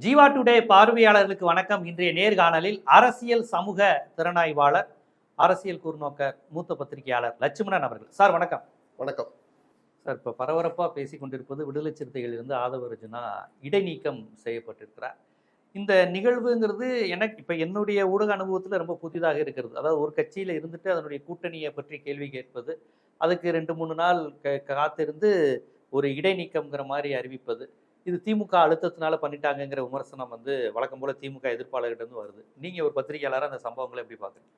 Jeeva today பார்வையாளர்களுக்கு வணக்கம். இன்றைய நேர்காணலில் அரசியல் சமூக திறனாய்வாளர் அரசியல் கூர்நோக்க மூத்த பத்திரிகையாளர் லட்சுமணன் அவர்கள். சார் வணக்கம். வணக்கம். சார் இப்போ பரபரப்பாக பேசி கொண்டிருப்பது விடுதலை சிறுத்தைகளிலிருந்து ஆதவ ரஜுனா இடைநீக்கம் செய்யப்பட்டிருக்கிறார். இந்த நிகழ்வுங்கிறது எனக்கு இப்போ என்னுடைய ஊடக அனுபவத்தில் ரொம்ப புதிதாக இருக்கிறது. அதாவது ஒரு கட்சியில் இருந்துட்டு அதனுடைய கூட்டணியை பற்றி கேள்வி கேட்பது அதுக்கு ரெண்டு மூணு நாள் க- காத்திருந்து ஒரு இடைநீக்கம்ங்கிற மாதிரி அறிவிப்பது இது திமுக அழுத்தத்தினால பண்ணிட்டாங்கங்கிற விமர்சனம் வந்து வழக்கம் போல திமுக எதிர்ப்பாளர்கிட்ட இருந்து வருது. நீங்க ஒரு பத்திரிகையாளராக அந்த சம்பவங்களை எப்படி பாக்குறீங்க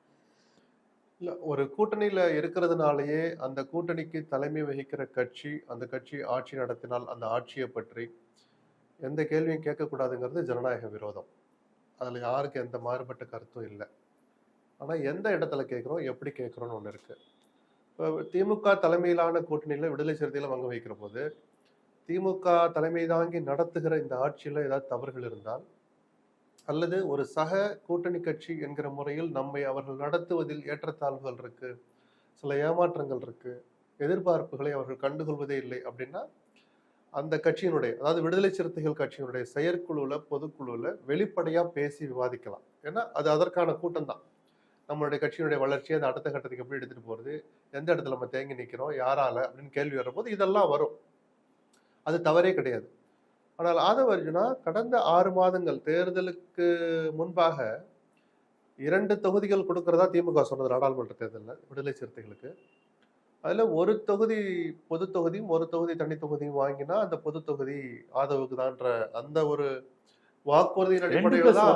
இல்லை ஒரு கூட்டணியில் இருக்கிறதுனாலயே அந்த கூட்டணிக்கு தலைமை வகிக்கிற கட்சி அந்த கட்சி ஆட்சி நடத்தினால் அந்த ஆட்சியை பற்றி எந்த கேள்வியும் கேட்கக்கூடாதுங்கிறது ஜனநாயக விரோதம். அதில் யாருக்கு எந்த மாறுபட்ட கருத்தும் இல்லை. ஆனால் எந்த இடத்துல கேட்குறோம் எப்படி கேட்குறோம்னு ஒன்று இருக்குது இப்போ திமுக தலைமையிலான கூட்டணியில் விடுதலை சிறுத்தையில் பங்கு வகிக்கிற போது திமுக தலைமை தாங்கி நடத்துகிற இந்த ஆட்சியில் ஏதாவது தவறுகள் இருந்தால்? அல்லது ஒரு சக கூட்டணி கட்சி என்கிற முறையில் நம்மை அவர்கள் நடத்துவதில் ஏற்றத்தாழ்வுகள் இருக்கு சில ஏமாற்றங்கள் இருக்கு எதிர்பார்ப்புகளை அவர்கள் கண்டுகொள்வதே இல்லை அப்படின்னா அந்த கட்சியினுடைய அதாவது விடுதலை சிறுத்தைகள் கட்சியினுடைய செயற்குழுவில் பொதுக்குழுவில் வெளிப்படையாக பேசி விவாதிக்கலாம். ஏன்னா அது அதற்கான கூட்டம் தான். நம்மளுடைய கட்சியினுடைய வளர்ச்சியை அந்த அடுத்த கட்டத்துக்கு எப்படி எடுத்துகிட்டு போகிறது எந்த இடத்துல நம்ம தேங்கி நிற்கிறோம் யாரால அப்படின்னு கேள்வி வரும்போது இதெல்லாம் வரும். அது தவறே கிடையாது. ஆனால் ஆதவ அர்ஜுனா கடந்த ஆறு மாதங்கள் தேர்தலுக்கு முன்பாக இரண்டு தொகுதிகள் கொடுக்கறதா திமுக சொன்னது நாடாளுமன்ற தேர்தலில் விடுதலை சிறுத்தைகளுக்கு. அதுல ஒரு தொகுதி பொது தொகுதியும் ஒரு தொகுதி தனி தொகுதியும் வாங்கினா அந்த பொது தொகுதி ஆதவுக்கு தான்ற அந்த ஒரு வாக்குறுதியின் அடிப்படையில் தான்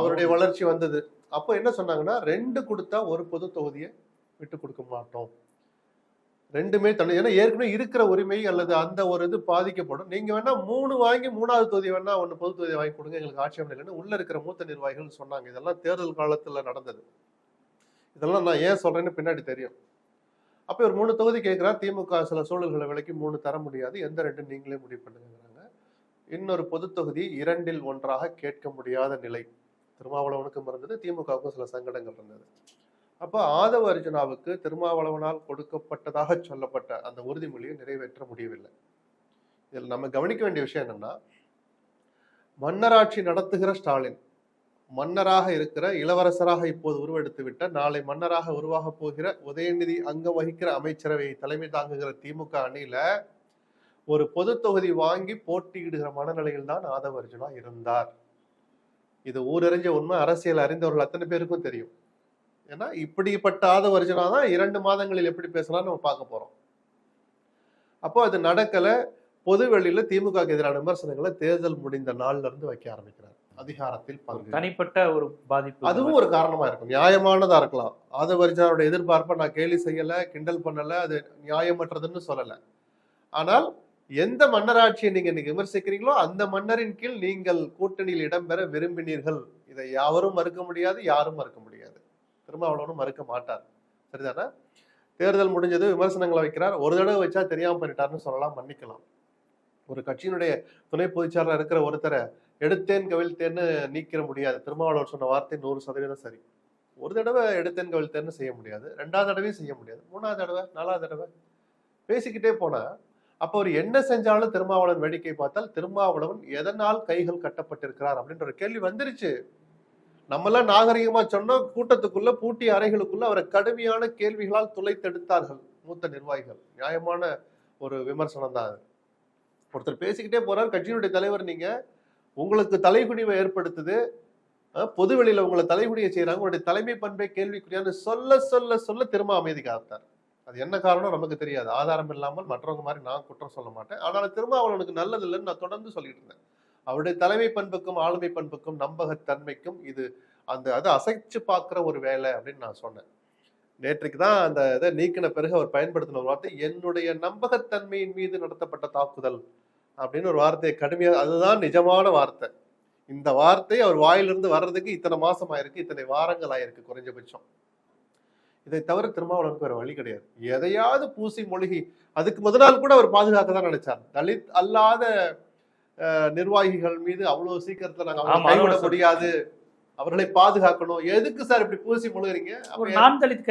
அவருடைய வளர்ச்சி வந்தது. அப்போ என்ன சொன்னாங்கன்னா ரெண்டு கொடுத்தா ஒரு பொது தொகுதியை விட்டு கொடுக்க மாட்டோம். ரெண்டுமே தண்ணி ஏன்னா ஏற்கனவே இருக்கிற உரிமை அல்லது அந்த ஒரு இது பாதிக்கப்படும். நீங்க வேணா மூணு வாங்கி மூணாவது தொகுதி வேணா ஒன்று பொது தொகுதி வாங்கி கொடுங்க எங்களுக்கு ஆட்சேபம் இல்லைன்னு உள்ள இருக்கிற மூத்த நிர்வாகிகள் சொன்னாங்க. இதெல்லாம் தேர்தல் காலத்துல நடந்தது. இதெல்லாம் நான் ஏன் சொல்றேன்னு பின்னாடி தெரியும். அப்போ ஒரு மூணு தொகுதி கேட்குறான் திமுக சில சூழல்களை விலைக்கு மூணு தர முடியாது எந்த ரெண்டு நீங்களே முடிவு பண்ணுங்கிறாங்க இன்னொரு பொது தொகுதி இரண்டில் ஒன்றாக கேட்க முடியாத நிலை. திருமாவளவனுக்கும் இருந்தது திமுகவுக்கும் சில சங்கடங்கள் இருந்தது. அப்போ ஆதவ அர்ஜுனாவுக்கு திருமாவளவனால் கொடுக்கப்பட்டதாக சொல்லப்பட்ட அந்த உறுதிமொழியை நிறைவேற்ற முடியவில்லை. இதில் நம்ம கவனிக்க வேண்டிய விஷயம் என்னன்னா மன்னராட்சி நடத்துகிற ஸ்டாலின் மன்னராக இருக்கிற இளவரசராக இப்போது உருவெடுத்து விட்ட நாளை மன்னராக உருவாக போகிற உதயநிதி அங்கம் வகிக்கிற அமைச்சரவையை தலைமை தாங்குகிற திமுக அணியில ஒரு பொது தொகுதி வாங்கி போட்டியிடுகிற மனநிலையில் தான் ஆதவ அர்ஜுனா இருந்தார். இது ஊரறிஞ்ச உண்மை அரசியல் அறிந்தவர்கள் அத்தனை பேருக்கும் தெரியும். ஏன்னா இப்படிப்பட்ட ஆதவ அர்ஜுனா தான் இரண்டு மாதங்களில் எப்படி பேசலாம் நம்ம பார்க்க போறோம். அப்போ அது நடக்கல. பொது வெளியில திமுக எதிரான விமர்சனங்களை தேர்தல் முடிந்த நாள்ல இருந்து வைக்க ஆரம்பிக்கிறார். அதிகாரத்தில் பங்கு. தனிப்பட்ட ஒரு பாதிப்பு. அதுவும் ஒரு காரணமா இருக்கும். நியாயமானதா இருக்கலாம். ஆதவ அர்ஜுனாவுடைய எதிர்பார்ப்பை நான் கேலி செய்யல கிண்டல் பண்ணல அது நியாயமற்றதுன்னு சொல்லல. ஆனால் எந்த மன்னராட்சியை நீங்க இன்னைக்கு விமர்சிக்கிறீங்களோ அந்த மன்னரின் கீழ் நீங்கள் கூட்டணியில் இடம்பெற விரும்பினீர்கள். இதை யாவரும் மறுக்க முடியாது யாரும் மறுக்க முடியாது. திருமாவளவனும் மறுக்க மாட்டார். சரிதானே? தேர்தல் முடிஞ்சது விமர்சனங்களை வைக்கிறார். ஒரு தடவை வச்சா தெரியாமல் பண்ணிட்டாருன்னு சொல்லலாம் மன்னிக்கலாம். ஒரு கட்சியினுடைய துணை பொதுச்சாரில் இருக்கிற ஒருத்தரை எடுத்தேன் கவிழ்த்தேன்னு நீக்கிற முடியாது. திருமாவளவர் சொன்ன வார்த்தை நூறு சதவீதம் சரி. ஒரு தடவை எடுத்தேன் கவிழ்த்தேன்னு செய்ய முடியாது. ரெண்டாவது தடவையும் செய்ய முடியாது. மூணாவது தடவை நாலாவது தடவை. பேசிக்கிட்டே போனா அப்போ அவர் என்ன செஞ்சாலும் திருமாவளவன் வேடிக்கை பார்த்தால் திருமாவளவன் எதனால் கைகள் கட்டப்பட்டிருக்கிறார் அப்படின்ற ஒரு கேள்வி வந்துருச்சு. நம்மளாம் நாகரிகமா சொன்னோம் கூட்டத்துக்குள்ள பூட்டி அறைகளுக்குள்ள அவரை கடுமையான கேள்விகளால் துளைத்தெடுத்தார்கள் மூத்த நிர்வாகிகள். நியாயமான ஒரு விமர்சனம் தான் அது. ஒருத்தர் பேசிக்கிட்டே போறார் கட்சியினுடைய தலைவர் நீங்க உங்களுக்கு தலைகுனிவை ஏற்படுத்துது பொது வெளியில உங்களை தலைகுனிய செய்யறாங்க உங்களுடைய தலைமை பண்பை கேள்விக்குரியான்னு சொல்ல சொல்ல சொல்ல திரும்ப அமைதி காத்தார் அது என்ன காரணம் நமக்கு தெரியாது. ஆதாரம் இல்லாமல் மற்றவங்க மாதிரி நான் குற்றம் சொல்ல மாட்டேன். ஆனால் திரும்ப அவனுக்கு நல்லது இல்லைன்னு நான் தொடர்ந்து சொல்லிட்டு இருந்தேன். அவருடைய தலைமை பண்புக்கும் ஆளுமை பண்புக்கும் நம்பகத்தன்மைக்கும் இது அந்த அதை அசைச்சு பார்க்குற ஒரு வேலை அப்படின்னு நான் சொன்னேன். நேற்றுக்கு தான் அந்த இதை நீக்கின பிறகு அவர் பயன்படுத்தின ஒரு வார்த்தை என்னுடைய நம்பகத்தன்மையின் மீது நடத்தப்பட்ட தாக்குதல் அப்படின்னு ஒரு வார்த்தையை கடுமையாக அதுதான் நிஜமான வார்த்தை. இந்த வார்த்தை அவர் வாயிலிருந்து வர்றதுக்கு இத்தனை மாசம் ஆயிருக்கு இத்தனை வாரங்கள் ஆயிருக்கு குறைஞ்சபட்சம். இதை தவிர திருமாவளவனுக்கு வேற வழி கிடையாது. எதையாவது பூசி மொழிகி அதுக்கு முதல் நாள் கூட அவர் பாதுகாக்க தான் நினைச்சார். தலித் அல்லாத நிர்வாகிகள் மீது அவ்வளவு சீக்கிரத்துல நாங்க கைவிட முடியாது. அவர்களை பாதுகாக்கணும். எதுக்கு சார் இப்படி பூசி முழுகிறீங்க?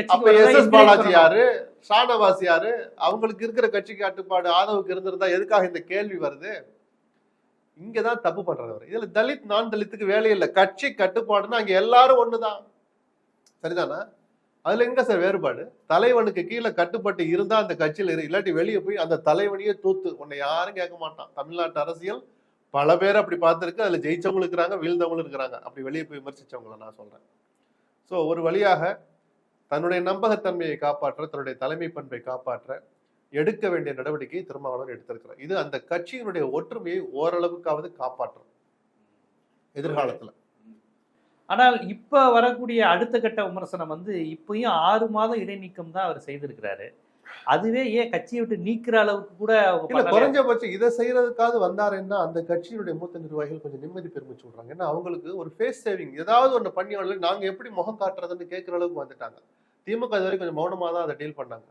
அப்ப எஸ் எஸ் பாலாஜி யாரு ஷானவாஸ் யாரு அவங்களுக்கு இருக்கிற கட்சி கட்டுப்பாடு ஆதவுக்கு இருந்திருந்தா எதுக்காக இந்த கேள்வி வருது? இங்கதான் தப்பு பண்றாரு அவர். இதுல தலித் நான் தலித்துக்கு வேலையே இல்லை. கட்சி கட்டுப்பாடுன்னா அங்க எல்லாரும் ஒண்ணுதான். சரிதானா? அதுல எங்க சார் வேறுபாடு? தலைவனுக்கு கீழே கட்டுப்பட்டு இருந்தா அந்த கட்சியில் இரு இல்லாட்டி வெளியே போய் அந்த தலைவனையே தூத்து உன்னை யாரும் கேட்க மாட்டான். தமிழ்நாட்டு அரசியல் பல பேர் அப்படி பார்த்துருக்கு அதுல ஜெயிச்சவங்களும் இருக்கிறாங்க வீழ்ந்தவங்களும் இருக்கிறாங்க. அப்படி வெளியே போய் விமர்சிச்சவங்கள நான் சொல்றேன். ஸோ ஒரு வழியாக தன்னுடைய நம்பகத்தன்மையை காப்பாற்ற தன்னுடைய தலைமை பண்பை காப்பாற்ற எடுக்க வேண்டிய நடவடிக்கையை திருமாவளவன் எடுத்திருக்கிறார். இது அந்த கட்சியினுடைய ஒற்றுமையை ஓரளவுக்காவது காப்பாற்றும். எதிர்காலத்துல. ஆனால் இப்ப வரக்கூடிய அடுத்த கட்ட விமர்சனம் வந்து இப்பயும் ஆறு மாதம் இடைநீக்கம் தான் அவர் செய்திருக்கிறாரு. அதுவே ஏன் கட்சியை விட்டு நீக்கிற அளவுக்கு கூட? குறைஞ்சபட்சம் இதை செய்யறதுக்காவது வந்தாருன்னா அந்த கட்சியினுடைய மூத்த நிர்வாகிகள் கொஞ்சம் நிம்மதி பெருமிச்சு விடுறாங்க ஏன்னா அவங்களுக்கு ஒரு ஃபேஸ் சேவிங் ஏதாவது ஒன்று பண்ணி நாங்க எப்படி முகம் காட்டுறதுன்னு கேட்கிற அளவுக்கு வந்துட்டாங்க. திமுக இது வரைக்கும் கொஞ்சம் மௌனமா தான் அதை டீல் பண்ணாங்க.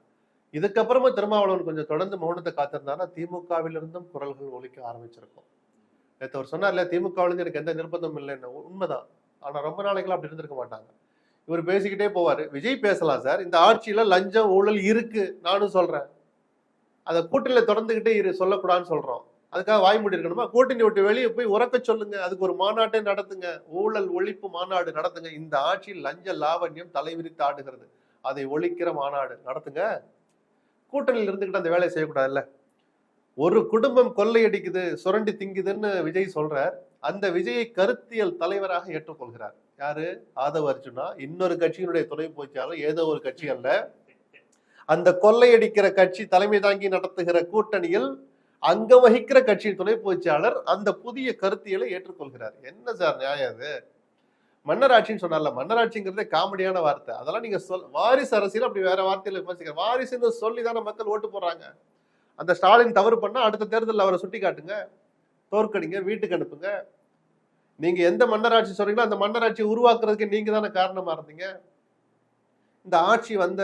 இதுக்கப்புறமா திருமாவளவன் கொஞ்சம் தொடர்ந்து மௌனத்தை காத்திருந்தாருன்னா திமுகவிலிருந்தும் குரல்கள் ஒலிக்க ஆரம்பிச்சிருக்கும். நேற்று அவர் சொன்னார்ல திமுகவிலிருந்து எனக்கு எந்த நிர்பந்தமும் இல்லைன்னு. உண்மைதான். ஆனால் ரொம்ப நாளைக்கெல்லாம் அப்படி இருந்திருக்க மாட்டாங்க. இவர் பேசிக்கிட்டே போவார். விஜய் பேசலாம் சார். இந்த ஆட்சியில் லஞ்சம் ஊழல் இருக்கு. நானும் சொல்கிறேன் அதை கூட்டணியில் தொடர்ந்துக்கிட்டே இரு சொல்லக்கூடாதுன்னு சொல்கிறோம் அதுக்காக வாய்மூடி இருக்கணுமா? கூட்டணி விட்டு வெளியே போய் உறக்க சொல்லுங்க. அதுக்கு ஒரு மாநாட்டே நடத்துங்க. ஊழல் ஒழிப்பு மாநாடு நடத்துங்க. இந்த ஆட்சியில் லஞ்ச லாவண்யம் தலைவிரித்து ஆடுகிறது. அதை ஒழிக்கிற மாநாடு நடத்துங்க. கூட்டணியில் இருந்துக்கிட்டு அந்த வேலையை செய்யக்கூடாதுல்ல. ஒரு குடும்பம் கொள்ளையடிக்குது சுரண்டி திங்குதுன்னு விஜய் சொல்றார். அந்த விஜயை கருத்தியல் தலைவராக ஏற்றுக்கொள்கிறார். யாரு? ஆதவ அர்ஜுனா. இன்னொரு கட்சியினுடைய துணை போச்சாலும் ஏதோ ஒரு கட்சி அல்ல. அந்த கொள்ளையடிக்கிற கட்சி தலைமை தாங்கி நடத்துகிற கூட்டணியில் அங்க வகிக்கிற கட்சியின் துணை பொதுச்சாளர் அந்த புதிய கருத்தியலை ஏற்றுக்கொள்கிறார். என்ன சார் நியாயம் அது? மன்னராட்சின்னு சொன்னார்ல மன்னராட்சிங்கிறதே காமெடியான வார்த்தை. அதெல்லாம் நீங்க சொல் வாரிசு அரசியல் அப்படி வேற வார்த்தையில விமர்சிக்கிற வாரிசுன்னு சொல்லி தானே மக்கள் ஓட்டு போடுறாங்க. அந்த ஸ்டாலின் தவறு பண்ணா அடுத்த தேர்தலில் அவரை சுட்டி காட்டுங்க தோற்கடிங்க வீட்டுக்கு அனுப்புங்க. நீங்க எந்த மன்னராட்சி சொல்றீங்களோ அந்த மன்னராட்சியை உருவாக்குறதுக்கு நீங்க தானே காரணமா இருந்தீங்க. இந்த ஆட்சி வந்த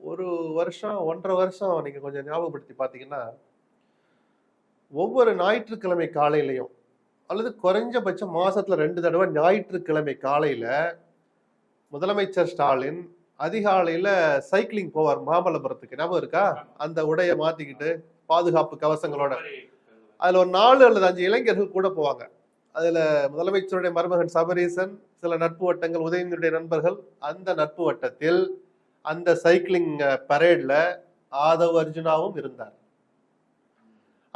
ஒரு வருஷம் ஒன்றரை வருஷம் நீங்க கொஞ்சம் ஞாபகப்படுத்தி பார்த்தீங்கன்னா ஒவ்வொரு ஞாயிற்றுக்கிழமை காலையிலையும் அல்லது குறைஞ்சபட்சம் மாசத்துல ரெண்டு தடவை ஞாயிற்றுக்கிழமை காலையில முதலமைச்சர் ஸ்டாலின் அதிகாலையில சைக்கிளிங் போவார் மாமல்லபுரத்துக்கு. ஞாபகம் இருக்கா? அந்த உடைய மாத்திக்கிட்டு பாதுகாப்பு கவசங்களோட. அதில் ஒரு நாலு அல்லது அஞ்சு இளைஞர்கள் கூட போவாங்க. அதில் முதலமைச்சருடைய மருமகன் சபரீசன் சில நட்பு வட்டங்கள் உதயநிதியுடைய நண்பர்கள் அந்த நட்பு வட்டத்தில் அந்த சைக்கிளிங் பரேடில் ஆதவ் அர்ஜுனாவும் இருந்தார்.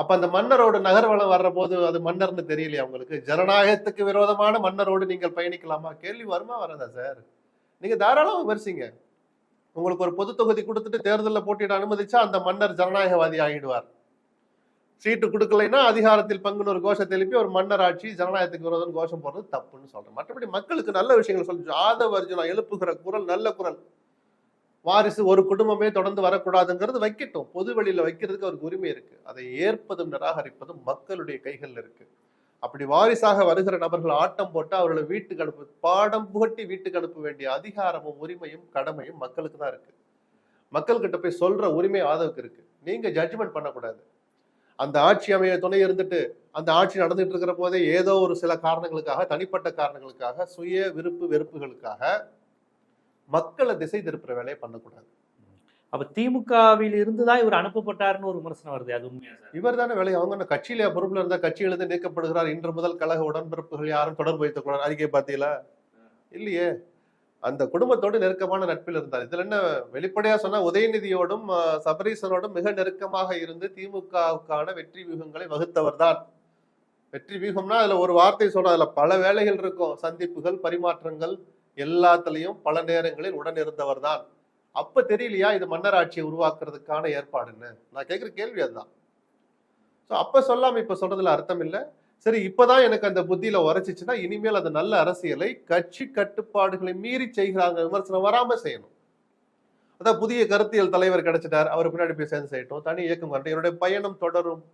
அப்ப அந்த மன்னரோட நகர்வலம் வர்ற போது அது மன்னர்னு தெரியலையா உங்களுக்கு? ஜனநாயகத்துக்கு விரோதமான மன்னரோடு நீங்கள் பயணிக்கலாமா? கேள்வி வருமா வராதா சார்? நீங்க தாராளம் விமர்சிங்க. உங்களுக்கு ஒரு பொது தொகுதி கொடுத்துட்டு தேர்தலில் போட்டியிட அனுமதிச்சா அந்த மன்னர் ஜனநாயகவாதி ஆகிடுவார். சீட்டு கொடுக்கலைன்னா அதிகாரத்தில் பங்குன்னு ஒரு கோஷத்தை எழுப்பி ஒரு மன்னர் ஆட்சி ஜனநாயகத்துக்கு விரோதம் கோஷம் போடுறது தப்புன்னு சொல்றேன். மற்றபடி மக்களுக்கு நல்ல விஷயங்கள் சொல்லி ஆதவ அர்ஜுனா எழுப்புகிற குரல் நல்ல குரல். வாரிசு ஒரு குடும்பமே தொடர்ந்து வரக்கூடாதுங்கிறது வைக்கட்டும். பொது வெளியில வைக்கிறதுக்கு அவருக்கு உரிமை இருக்கு. அதை ஏற்பதும் நிராகரிப்பதும் மக்களுடைய கைகள்ல இருக்கு. அப்படி வாரிசாக வருகிற நபர்கள் ஆட்டம் போட்டு அவர்களை வீட்டுக்கு அனுப்பு பாடம் புகட்டி வீட்டுக்கு அனுப்ப வேண்டிய அதிகாரமும் உரிமையும் கடமையும் மக்களுக்கு தான் இருக்கு. மக்கள்கிட்ட போய் சொல்ற உரிமை ஆதவுக்கு இருக்கு. நீங்க ஜட்ஜ்மெண்ட் பண்ணக்கூடாது. அந்த ஆட்சி அமைய துணை இருந்துட்டு அந்த ஆட்சி நடந்துட்டு இருக்கிற போதே ஏதோ ஒரு சில காரணங்களுக்காக தனிப்பட்ட காரணங்களுக்காக சுய விருப்பு வெறுப்புகளுக்காக மக்களை திசை திருப்புற வேலையை பண்ணக்கூடாது. அப்ப திமுகவில் இருந்து தான் இவர் அனுப்பப்பட்டாருன்னு ஒரு விமர்சனம் வருது அது உண்மையா இவர் தானே வேலை அவங்க கட்சியில பொறுப்புல இருந்த கட்சியிலிருந்து நீக்கப்படுகிறார் இன்று முதல் கழக உடன்பிறப்புகள் யாரும் தொடர்பு வைத்துக் கொள்ளார் அறிக்கை பார்த்தீங்களா? இல்லையே. அந்த குடும்பத்தோடு நெருக்கமான நட்பில் இருந்தார். இதுல என்ன வெளிப்படையா சொன்னா உதயநிதியோடும் சபரீசனோடும் மிக நெருக்கமாக இருந்து திமுகவுக்கான வெற்றி வியூகங்களை வகுத்தவர் தான். வெற்றி வியூகம்னா அதுல ஒரு வார்த்தை சொல்றோம் அதுல பல வேலைகள் இருக்கும். சந்திப்புகள் பரிமாற்றங்கள் எல்லாத்துலயும் பல நேரங்களில் உடன் இருந்தவர் தான். அப்ப தெரியலையா இது மன்னர் ஆட்சியை உருவாக்குறதுக்கான ஏற்பாடுன்னு? நான் கேட்கிற கேள்வி அதுதான். ஸோ அப்ப சொல்லாம இப்ப சொல்றதுல அர்த்தம் இல்லை. சரி இப்பதான் எனக்கு அந்த புத்தியில உரைச்சிச்சுன்னா இனிமேல் அந்த நல்ல அரசியலை கட்சி கட்டுப்பாடுகளை மீறி செய்கிறாங்க விமர்சனம் வராம செய்யணும். அதான் புதிய கருத்தியல் தலைவர் கிடைச்சிட்டார். அவர் பின்னாடி போய் சேர்ந்து செய்யட்டும். தனி இயக்கம் என்னுடைய பயணம் தொடரும்.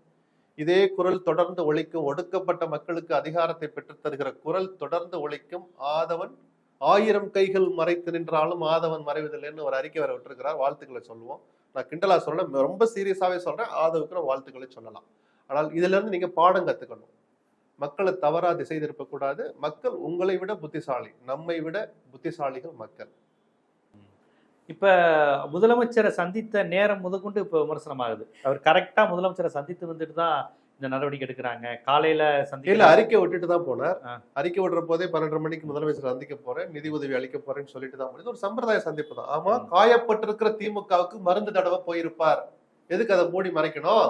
இதே குரல் தொடர்ந்து ஒழிக்கும். ஒடுக்கப்பட்ட மக்களுக்கு அதிகாரத்தை பெற்றுத் தருகிற குரல் தொடர்ந்து ஒழிக்கும். ஆதவன் ஆயிரம் கைகள் மறைத்து நின்றாலும் ஆதவன் மறைவதில்லைன்னு ஒரு அறிக்கை வர விட்டுருக்கிறார். வாழ்த்துக்களை சொல்லுவோம். நான் கிண்டலா சொல்ல ரொம்ப சீரியஸாவே சொல்றேன். ஆதவுக்கு நான் வாழ்த்துக்களை சொல்லலாம். ஆனால் இதுல இருந்து நீங்க பாடம் கத்துக்கணும். மக்களை தவறா திசை திருப்பக்கூடாது. மக்கள் உங்களை விட புத்திசாலி நம்மை விட புத்திசாலிகள் மக்கள். இப்ப முதலமைச்சரை சந்தித்த நேரம் முதற்கொண்டு இப்ப விமர்சனம் ஆகுது அவர் கரெக்டா முதலமைச்சரை சந்தித்து வந்துட்டு தான் இந்த நடவடிக்கை எடுக்கிறாங்க. காலையில இல்ல சந்திக்கல அறிக்கை விட்டுட்டு தான் போனார். அறிக்கை விடுற போதே பன்னெண்டரை மணிக்கு முதலமைச்சர் சந்திக்க போறேன். நிதி உதவி அளிக்க போறேன்னு சொல்லிட்டு தான் போனது. ஒரு சம்பிரதாய சந்திப்பு தான். ஆமா ம். காயப்பட்டிருக்கிற திமுகவுக்கு மருந்து தடவை போயிருப்பார். எதுக்கு அதை மூடி மறைக்கணும்?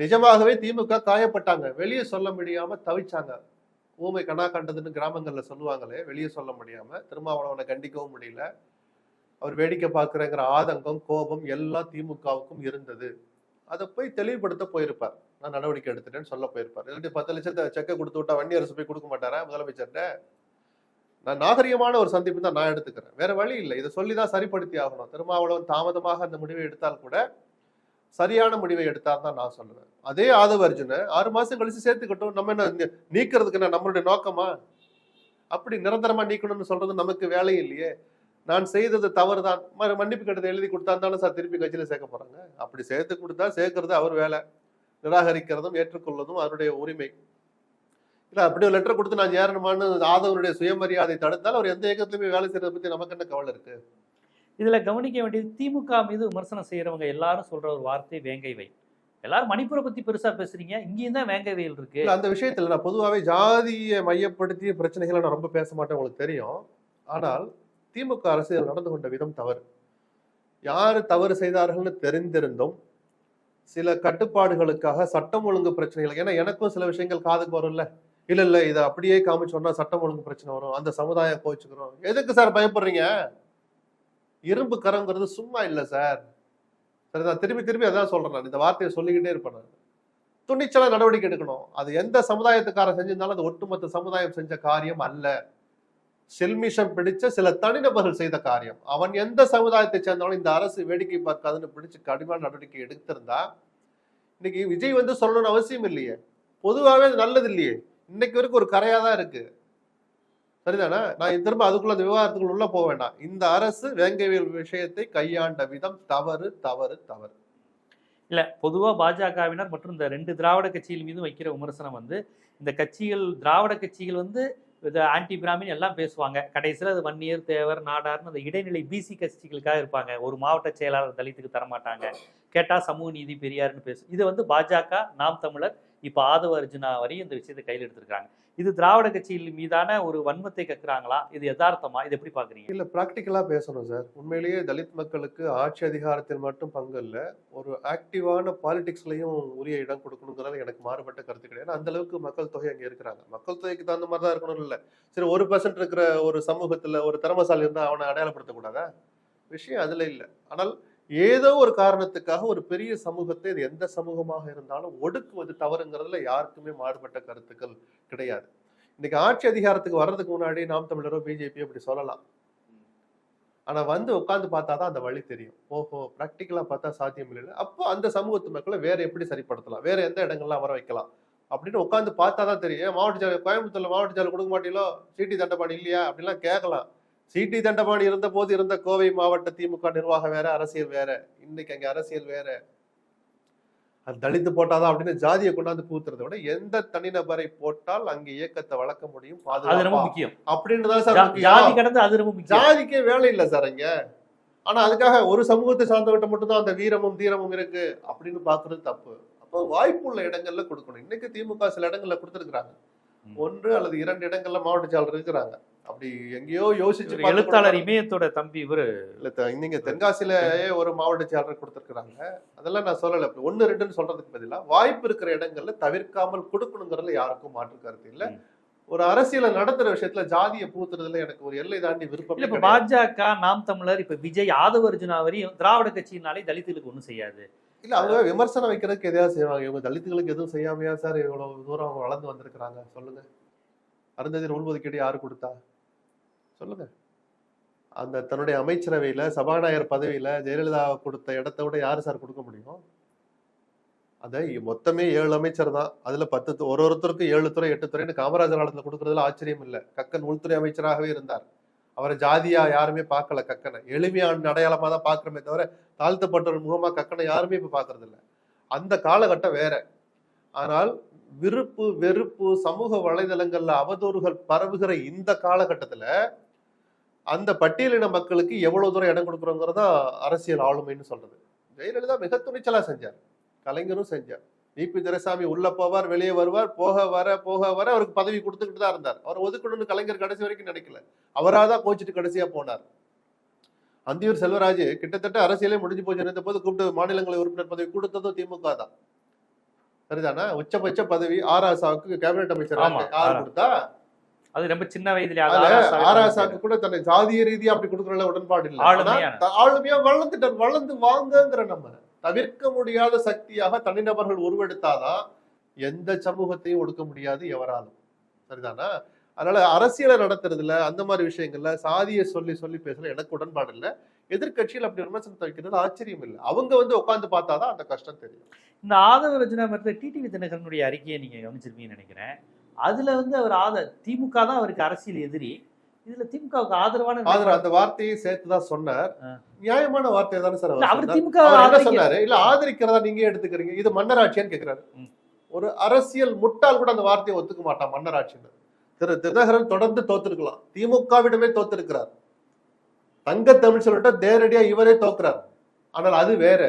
நிஜமாகவே திமுக காயப்பட்டாங்க. வெளியே சொல்ல முடியாம தவிச்சாங்க. ஊமை கனா கண்டதுன்னு கிராமங்கள்ல சொல்லுவாங்களே வெளியே சொல்ல முடியாம. திருமாவளவனை கண்டிக்கவும் முடியல. அவர் வேடிக்கை பார்க்குறேங்கிற ஆதங்கம் கோபம் எல்லாம் திமுகவுக்கும் இருந்தது. அதை போய் தெளிவுபடுத்த போயிருப்பார். நான் நடவடிக்கை எடுத்துட்டேன்னு சொல்ல போயிருப்பார். இல்லாட்டி பத்து லட்சத்தை செக்கை கொடுத்து விட்டா வண்டி அரசு போய் கொடுக்க மாட்டாரா முதலமைச்சர்கிட்ட? நான் நாகரிகமான ஒரு சந்திப்பு தான் நான் எடுத்துக்கிறேன். வேற வழி இல்லை. இதை சொல்லி தான் சரிப்படுத்தி ஆகணும். திருமாவளவன் தாமதமாக அந்த முடிவை எடுத்தால் கூட சரியான முடிவை எடுத்தார் தான் நான் சொல்லுவேன். அதே ஆதவ அர்ஜுனை ஆறு மாசம் கழிச்சு சேர்த்துக்கிட்டோம் நம்ம என்ன நீக்கிறதுக்கு என்ன நம்மளுடைய நோக்கமா? அப்படி நிரந்தரமா நீக்கணும்னு சொல்றது நமக்கு வேலை இல்லையே. நான் செய்தது தவறு தான் மன்னிப்பு கட்டத்தை எழுதி கொடுத்தா இருந்தாலும் சார் திருப்பி கட்சியில சேர்க்க போறாங்க? அப்படி சேர்த்து கொடுத்தா சேர்க்கறது அவர் வேலை. நிராகரிக்கிறதும் ஏற்றுக்கொள்வதும் அவருடைய உரிமை. இல்லை அப்படி ஒரு லெட்டர் கொடுத்து நான் ஏறணுமான்னு ஆதவனுடைய சுயமரியாதை தடுத்தால் அவர் எந்த இயக்கத்திலுமே வேலை செய்யறதை பத்தி நமக்கு என்ன கவலை இருக்கு? இதுல கவனிக்க வேண்டியது திமுக மீது விமர்சனம் செய்கிறவங்க எல்லாரும் சொல்ற ஒரு வார்த்தை வேங்கை வை எல்லாரும் மணிப்பூரை பத்தி பெருசா பேசுறீங்க. இங்கேயும் தான் வேங்கை வெயில் இருக்கு. அந்த விஷயத்துல நான் பொதுவாகவே ஜாதியை மையப்படுத்திய பிரச்சனைகளை நான் ரொம்ப பேச மாட்டேன் உங்களுக்கு தெரியும். ஆனால் திமுக அரசு இதில் நடந்து கொண்ட விதம் தவறு. யாரு தவறு செய்தார்கள்னு தெரிந்திருந்தும் சில கட்டுப்பாடுகளுக்காக சட்டம் ஒழுங்கு பிரச்சனைகள் ஏன்னா எனக்கும் சில விஷயங்கள் காதுக்கு வரும்ல. இல்ல இல்ல இதை அப்படியே காமிச்சோம்னா சட்டம் ஒழுங்கு பிரச்சனை வரும். அந்த சமுதாயம் கோச்சுக்கிறோம் எதுக்கு சார் பயப்படுறீங்க? இரும்பு கரங்கிறது சும்மா இல்லை சார் சரி நான் திரும்பி திரும்பி அதான் சொல்கிறேன் நான். இந்த வார்த்தையை சொல்லிக்கிட்டே இருப்பேன் நான். துணிச்சலாக நடவடிக்கை எடுக்கணும். அது எந்த சமுதாயத்துக்காரன் செஞ்சிருந்தாலும் அது ஒட்டுமொத்த சமுதாயம் செஞ்ச காரியம் அல்ல. செல்மிஷம் பிடிச்ச சில தனிநபர்கள் செய்த காரியம். அவன் எந்த சமுதாயத்தை சேர்ந்தாலும் இந்த அரசு வேடிக்கை பார்க்காதுன்னு பிடிச்சு கடுமையான நடவடிக்கை எடுத்திருந்தா இன்னைக்கு விஜய் வந்து சொல்லணும்னு அவசியம் இல்லையே. பொதுவாகவே அது நல்லது இல்லையே. இன்னைக்கு வரைக்கும் ஒரு கரையாக தான் இருக்குது சரிதானே? நான் திரும்ப அதுக்குள்ள அந்த விவாதத்துக்குள்ள உள்ள போக வேண்டாம். இந்த அரசு வேங்கவியல் விஷயத்தை கையாண்ட விதம் தவறு தவறு தவறு. இல்ல பொதுவா பாஜகவினர் மற்றும் இந்த ரெண்டு திராவிட கட்சிகள் மீதும் வைக்கிற விமர்சனம் வந்து இந்த கட்சிகள் திராவிட கட்சிகள் வந்து இது ஆன்டி பிராமின் எல்லாம் பேசுவாங்க. கடைசியில் அது வன்னியர் தேவர் நாடார்னு அந்த இடைநிலை பிசி கட்சிகளுக்காக இருப்பாங்க. ஒரு மாவட்ட செயலாளர் தலித்துக்கு தரமாட்டாங்க. கேட்டால் சமூக நீதி பெரியார்னு பேசும் இது வந்து பாஜக நாம் தமிழர் இப்போ ஆதவ அர்ஜுனா வரையும் இந்த விஷயத்தை கையில் எடுத்திருக்காங்க இது திராவிட கட்சியில் மீதான ஒரு வன்மத்தை கேட்குறாங்களா இது யதார்த்தமா? இது எப்படி பாக்குறீங்க? இல்ல பிராக்டிக்கலா பேசணும் சார் உண்மையிலேயே தலித் மக்களுக்கு ஆட்சி அதிகாரத்தில் மட்டும் பங்கு இல்லை ஒரு ஆக்டிவான பாலிடிக்ஸ்லயும் உரிய இடம் கொடுக்கணுங்கிறது எனக்கு மாறுபட்ட கருத்து கிடையாது. அந்த அளவுக்கு மக்கள் தொகை அங்கே இருக்கிறாங்க. மக்கள் தொகைக்கு தகுந்த மாதிரி தான் இருக்கணும் இல்லை. சரி ஒரு பர்சன்ட் இருக்கிற ஒரு சமூகத்துல ஒரு திறமசாலி இருந்தால் அவனை அடையாளப்படுத்தக்கூடாதா? விஷயம் அதுல இல்லை. ஆனால் ஏதோ ஒரு காரணத்துக்காக ஒரு பெரிய சமூகத்தை இது எந்த சமூகமாக இருந்தாலும் ஒடுக்குவது தவறுங்கிறதுல யாருக்குமே மாறுபட்ட கருத்துக்கள் கிடையாது. இன்னைக்கு ஆட்சி அதிகாரத்துக்கு வர்றதுக்கு முன்னாடி நாம் தமிழரோ பிஜேபி அப்படி சொல்லலாம். ஆனா வந்து உட்காந்து பார்த்தாதான் அந்த வழி தெரியும். ஓஹோ ப்ராக்டிக்கலா பார்த்தா சாத்தியம் இல்லை அப்போ அந்த சமூகத்து மக்களை வேற எப்படி சரிப்படுத்தலாம்? வேற எந்த இடங்கள்லாம் வர வைக்கலாம்? அப்படின்னு உட்காந்து பார்த்தா தான் தெரியும் மாவட்ட ஜாலி கோயம்புத்தூர்ல மாவட்ட ஜாலி கொடுக்க மாட்டீங்களோ? சீட்டி தண்டபாணி இல்லையா? அப்படிலாம் கேட்கலாம். சிடி தண்டபாணி இருந்த போது இருந்த கோவை மாவட்ட திமுக நிர்வாகம் வேற அரசியல் வேற. இன்னைக்கு அங்க அரசியல் வேற. அது தலித்து போட்டாதான் அப்படின்னு ஜாதியை கொண்டாந்து பூத்துறதை விட எந்த தனிநபரை போட்டால் அங்க இயக்கத்தை வளர்க்க முடியும் முக்கியம். அப்படின்னு தான் சார் ஜா- முக்கியம். ஜாதி கடந்து அது ரொம்ப முக்கியம். ஜாதிக்கே வேலை இல்ல சார் இங்க ஆனா அதுக்காக ஒரு சமூகத்தை சார்ந்தவர்கிட்ட மட்டும்தான் அந்த வீரமும் தீரமும் இருக்கு அப்படின்னு பாக்குறது தப்பு. அப்போ வாய்ப்புள்ள இடங்கள்ல கொடுக்கணும். இன்னைக்கு திமுக சில இடங்கள்ல கொடுத்திருக்கிறாங்க. ஒன்று அல்லது இரண்டு இடங்கள்ல மாவட்ட செயலர் இருக்கிறாங்க. அப்படி எங்கேயோ யோசிச்சு எழுத்தாளர் இமயத்தோட தம்பி இவரு. இல்ல நீங்க தென்காசியிலேயே ஒரு மாவட்ட செயலர் கொடுத்திருக்கிறாங்க. அதெல்லாம் நான் சொல்லல. ஒண்ணு ரெண்டுன்னு சொல்றதுக்கு பதிலா வாய்ப்பு இருக்கிற இடங்கள்ல தவிர்க்காமல் கொடுக்கணுங்கிறதுல யாருக்கும் மாற்று கருத்து இல்ல. ஒரு அரசியலை நடத்துற விஷயத்துல ஜாதியை பூத்துறதுல எனக்கு ஒரு எல்லை தாண்டி விருப்பம் இல்ல இப்ப பாஜக நாம் தமிழர் இப்ப விஜய் ஆதவ அர்ஜுனா வரையும் திராவிட கட்சியினாலே தலித்துகளுக்கு ஒண்ணும் செய்யாது. இல்ல அவங்க விமர்சனம் வைக்கிறதுக்கு எதையாவது செய்வாங்க. இவங்க தலித்துகளுக்கு எதுவும் செய்யாமையா சார்? இவ்வளவு தூரம் அவங்க வளர்ந்து வந்திருக்கிறாங்க. சொல்லுங்க. அருந்ததி உள்ஒதுக்கீடு யாரு கொடுத்தா? சொல்லுங்க. அந்த தன்னுடைய அமைச்சரவையில சபாநாயகர் பதவியில ஜெயலலிதா கொடுத்த இடத்த விட யாரு சார் கொடுக்க முடியும்? அதை மொத்தமே ஏழு அமைச்சர் தான். அதுல பத்து ஒரு ஒருத்தருக்கும் ஏழு துறை எட்டு துறைன்னு காமராஜர் காலத்தில் கொடுக்குறதுல ஆச்சரியம் இல்லை. கக்கன் உள்துறை அமைச்சராகவே இருந்தார். அவரை ஜாதியா யாருமே பார்க்கல கக்கனை. எளிமையான அடையாளமாக தான் பார்க்குறமே தவிர தாழ்த்தப்பட்டவர் முகமா கக்கனை யாருமே இப்ப பாக்குறது அந்த காலகட்டம் வேற. ஆனால் விருப்பு வெறுப்பு சமூக வலைதளங்கள்ல அவதூறுகள் பரவுகிற இந்த காலகட்டத்துல அந்த பட்டியலின மக்களுக்கு எவ்வளவு தூரம் இடம் கொடுக்குறோங்கிறதா அரசியல் ஆளுமைன்னு சொல்றது. ஜெயலலிதா மிக துணிச்சலா செஞ்சார். கலைஞரும் செஞ்சார். டிபி துரைசாமி உள்ள போவார் வெளியே வருவார் போக வர போக வர அவருக்கு பதவி கொடுத்துக்கிட்டு தான் இருந்தார். அவர் ஒதுக்கணும்னு கலைஞர் கடைசி வரைக்கும் நினைக்கல. அவராக தான் கோச்சிட்டு கடைசியா போனார். அந்தியூர் செல்வராஜ் கிட்டத்தட்ட அரசியலே முடிஞ்சு போச்சு. நினைத்த போது கூப்பிட்டு மாநிலங்களவை உறுப்பினர் பதவி கொடுத்ததும் திமுக தான். சரிதானா? உச்சபட்ச பதவி ஆராசாவுக்கு கேபினெட் அமைச்சர் ஆரா. கொடுத்தா? அது ரொம்ப சின்ன வயதுல ஆராசாக்கு கூட தன்னை ஜாதிய ரீதியா அப்படி கொடுக்கறதுல உடன்பாடு இல்ல. ஆளுமையா வளர்ந்துட்டார் வளர்ந்து வாங்கங்கிற நம்ம தவிர்க்க முடியாத சக்தியாக தனிநபர்கள் உருவெடுத்தாதான் எந்த சமூகத்தையும் ஒடுக்க முடியாது எவராலும். சரிதானா? அதனால அரசியலை நடத்துறதுல அந்த மாதிரி விஷயங்கள்ல சாதியை சொல்லி சொல்லி பேசுற எனக்கு உடன்பாடு இல்ல. எதிர்க்கட்சியில் அப்படி விமர்சனத்தை வைக்கிறது ஆச்சரியம் இல்லை. அவங்க வந்து உட்கார்ந்து பார்த்தாதான் அந்த கஷ்டம் தெரியும். இந்த ஆதவ ரஜினா மற்ற டிடிவி தினகரனுடைய அறிக்கையை நீங்க கவனிச்சிருப்பீங்கன்னு நினைக்கிறேன். அதுல வந்து அவர் ஆத திமுக தான் அவருக்கு அரசியல் எதிரி. இதுல திமுகவுக்கு ஆதரவான ஆதரவு அந்த வார்த்தையை சேர்த்துதான் சொன்னார். நியாயமான வார்த்தை தானே சார் அவர்? திமுக சொன்னாரு? இல்ல ஆதரிக்கிறதா நீங்க எடுத்துக்கிறீங்க? இது மன்னராட்சியான்னு கேக்குறாரு. ஒரு அரசியல் முட்டாள் கூட அந்த வார்த்தையை ஒத்துக்க மாட்டான் மன்னராட்சின்னு திரு தினகரன் தொடர்ந்து தோத்திருக்கலாம். திமுகவிடமே தோத்திருக்கிறார். தங்க தமிழ் சொல்லிட்டு நேரடியா இவரே தோக்குறார். ஆனால் அது வேற.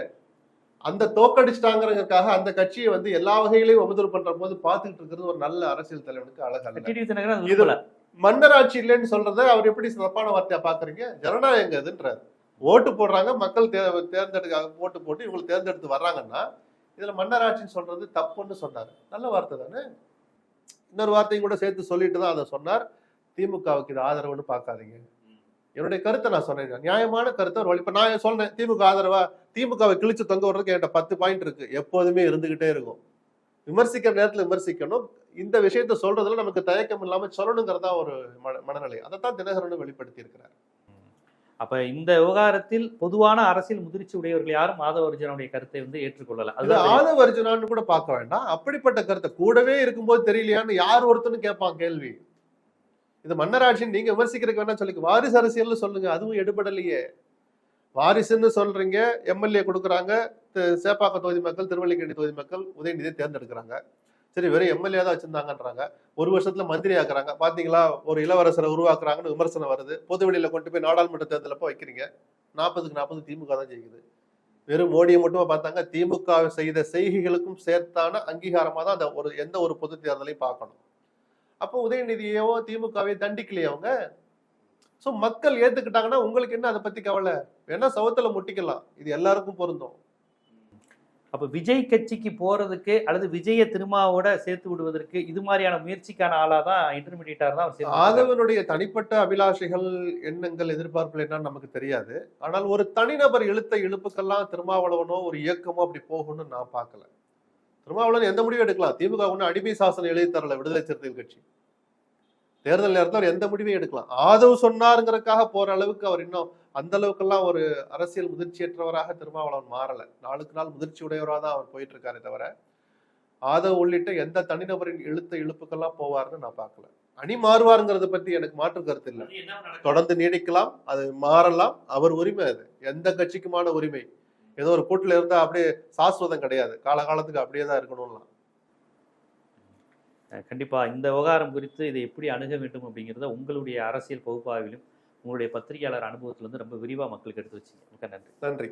அந்த தோக்கடிச்சிட்டாங்கிறதுக்காக அந்த கட்சியை வந்து எல்லா வகையிலையும் அவதூறு பண்ற போது பார்த்துக்கிட்டு இருக்கிறது ஒரு நல்ல அரசியல் தலைவனுக்கு அழகல்ல இது. மன்னராட்சி இல்லைன்னு சொல்றத அவர் எப்படி தப்பான வார்த்தையா பாக்குறீங்க? ஜனநாயகம் எதுன்றாரு. ஓட்டு போடுறாங்க மக்கள் தே தேர்ந்தெடுக்க ஓட்டு போட்டு இவங்களை தேர்ந்தெடுத்து வர்றாங்கன்னா இதுல மன்னராட்சின்னு சொல்றது தப்புன்னு சொன்னாரு. நல்ல வார்த்தை தானே? இன்னொரு வார்த்தையும் கூட சேர்த்து சொல்லிட்டு தான் அதை சொன்னார். திமுகவுக்கு இது ஆதரவுன்னு பார்க்காதீங்க. என்னுடைய கருத்தை நான் சொன்னேன். நியாயமான கருத்தை ஒரு வழி இப்ப நான் சொன்னேன் திமுக ஆதரவா திமுகவை கிழிச்சு தொங்க விடுறதுக்கு என்கிட்ட பத்து பாயிண்ட் இருக்கு. எப்போதுமே இருந்துகிட்டே இருக்கும். விமர்சிக்கிற நேரத்துல விமர்சிக்கணும். இந்த விஷயத்த சொல்றதுல நமக்கு தயக்கம் இல்லாம சொல்லணுங்கிறதா ஒரு மன- மனநிலை. அதைத்தான் தினகரன் வெளிப்படுத்தி இருக்கிறார் அப்ப இந்த விவகாரத்தில் பொதுவான அரசியல் முதிர்ச்சி உடையவர்கள் யாரும் ஆதவ ரஜினாவுடைய கருத்தை வந்து ஏற்றுக்கொள்ளல. அதுதான் ஆதவ அர்ஜுனான்னு கூட பார்க்க வேண்டாம். அப்படிப்பட்ட கருத்தை கூடவே இருக்கும்போது தெரியலையான்னு யார் ஒருத்தனும் கேட்பான் கேள்வி. இது மன்னராட்சின்னு நீங்க விமர்சிக்கிறதுக்கு வேணா சொல்லிக்க. வாரிசு அரசியல்னு சொல்லுங்க அதுவும் எடுபடலையே. வாரிசுன்னு சொல்றீங்க எம்எல்ஏ கொடுக்குறாங்க சேப்பாக்க சேப்பாக்கம் தொகுதி மக்கள் திருவள்ளிக்கேணி தொகுதி மக்கள் உதயநிதியை தேர்ந்தெடுக்கிறாங்க. சரி வெறும் எம்எல்ஏ தான் வச்சிருந்தாங்கன்றாங்க. ஒரு வருஷத்துல மந்திரி ஆக்குறாங்க. பாத்தீங்களா ஒரு இளவரசரை உருவாக்குறாங்கன்னு விமர்சனம் வருது. பொது வெளியில கொண்டு போய் நாடாளுமன்ற தேர்தலப்ப வைக்கிறீங்க? நாற்பதுக்கு நாற்பது திமுக தான் ஜெயிக்குது. வெறும் மோடியை மட்டுமா பார்த்தாங்க? திமுக செய்த செய்கைகளுக்கும் சேர்த்தான அங்கீகாரமாக தான் அந்த ஒரு எந்த ஒரு பொது தேர்தலையும் பார்க்கணும். அப்போ உதயநிதியோ திமுகவை தண்டிக்கலையே அவங்க? சோ மக்கள் ஏத்துக்கிட்டாங்கன்னா உங்களுக்கு என்ன அதை பத்தி கவலை? வேணா சவுத்துல முட்டிக்கலாம். இது எல்லாருக்கும் பொருந்தும். அப்ப விஜய் கட்சிக்கு போறதுக்கு அல்லது விஜய திருமாவோட சேர்த்து விடுவதற்கு இது மாதிரியான முயற்சிக்கான ஆளா தான் இன்டர்மீடியட்டா தான் ஆதவனுடைய தனிப்பட்ட அபிலாஷைகள் எண்ணங்கள் எதிர்பார்ப்புகள் என்னன்னு நமக்கு தெரியாது. ஆனால் ஒரு தனிநபர் இழுத்த இழுப்புக்கெல்லாம் திருமாவளவனோ ஒரு இயக்கமோ அப்படி போகணும்னு நான் பார்க்கல. திருமாவளவன் எந்த முடிவும் எடுக்கலாம்? திமுக ஒண்ணு அடிமை சாசனம் எழுதி தரல விடுதலை சிறுத்தைகள் கட்சி. தேர்தல் நேரத்தில் அவர் எந்த முடிவையும் எடுக்கலாம். ஆதவ் சொன்னாருங்கிறதுக்காக போற அளவுக்கு அவர் இன்னும் அந்த அளவுக்கெல்லாம் ஒரு அரசியல் முதிர்ச்சியற்றவராக திருமாவளவன் மாறல. நாளுக்கு நாள் முதிர்ச்சி உடையவராக தான் அவர் போயிட்டு இருக்காரே தவிர ஆதவ் உள்ளிட்ட எந்த தனிநபரின் இழுத்த இழுப்புக்கெல்லாம் போவார்னு நான் பார்க்கல. அணி மாறுவாருங்கிறத பத்தி எனக்கு மாற்று கருத்து இல்லை. தொடர்ந்து நீடிக்கலாம் அது மாறலாம். அவர் உரிமை அது. எந்த கட்சிக்குமான உரிமை? ஏதோ ஒரு கூட்டுல இருந்தா அப்படியே சாஸ்வதம் கிடையாது. காலகாலத்துக்கு அப்படியே தான் இருக்கணும்லாம். அஹ் கண்டிப்பா இந்த விவகாரம் குறித்து இதை எப்படி அணுக வேண்டும் அப்படிங்கிறத உங்களுடைய அரசியல் பகுப்பாய்விலும் உங்களுடைய பத்திரிகையாளர் அனுபவத்திலிருந்து ரொம்ப விரிவா மக்களுக்கு எடுத்து வச்சீங்க. மிக்க நன்றி. நன்றி.